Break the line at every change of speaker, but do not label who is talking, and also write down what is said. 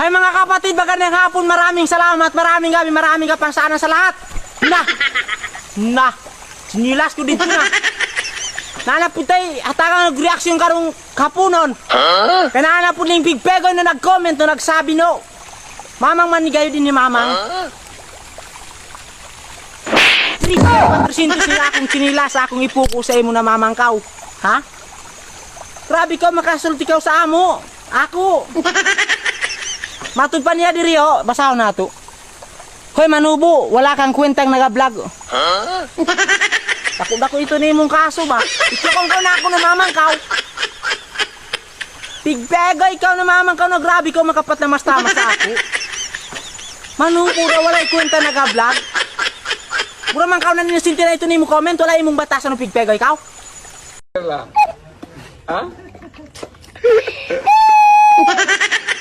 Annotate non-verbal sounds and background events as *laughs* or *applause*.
Hay mga kapatid, magandang hapon, maraming salamat, maraming gabi, maraming kapang sana sa lahat. Na, na, sinilas ko dito na. Nana po tayo, hatagang nag-reaction karong kapunon. Kanana po ning Big Pegoy na nag-comment na nagsabi no. Mamang manigayo din ni Mamang. Tri, 400 sila akong sinilas, akong ipuko sa imo na mamang kaw. Ha? Grabe ka, makasulti ka sa amo. Ako. *laughs* Matud pa niya diri oh, basaw na to. Hoy manubo, wala kang kwentang naga-vlog. Dako dako ito ni mong kaso ba? Ikukong ka na ako na mamangkaw. Tigpega ikaw na mamangkaw na grabe ka makapat na mas tama sa ako. Manubo daw wala kwenta naga-vlog. Mura man kaw na ninasinti na ito ni mo comment, wala imong batasan ng pigpega ikaw.
Ha?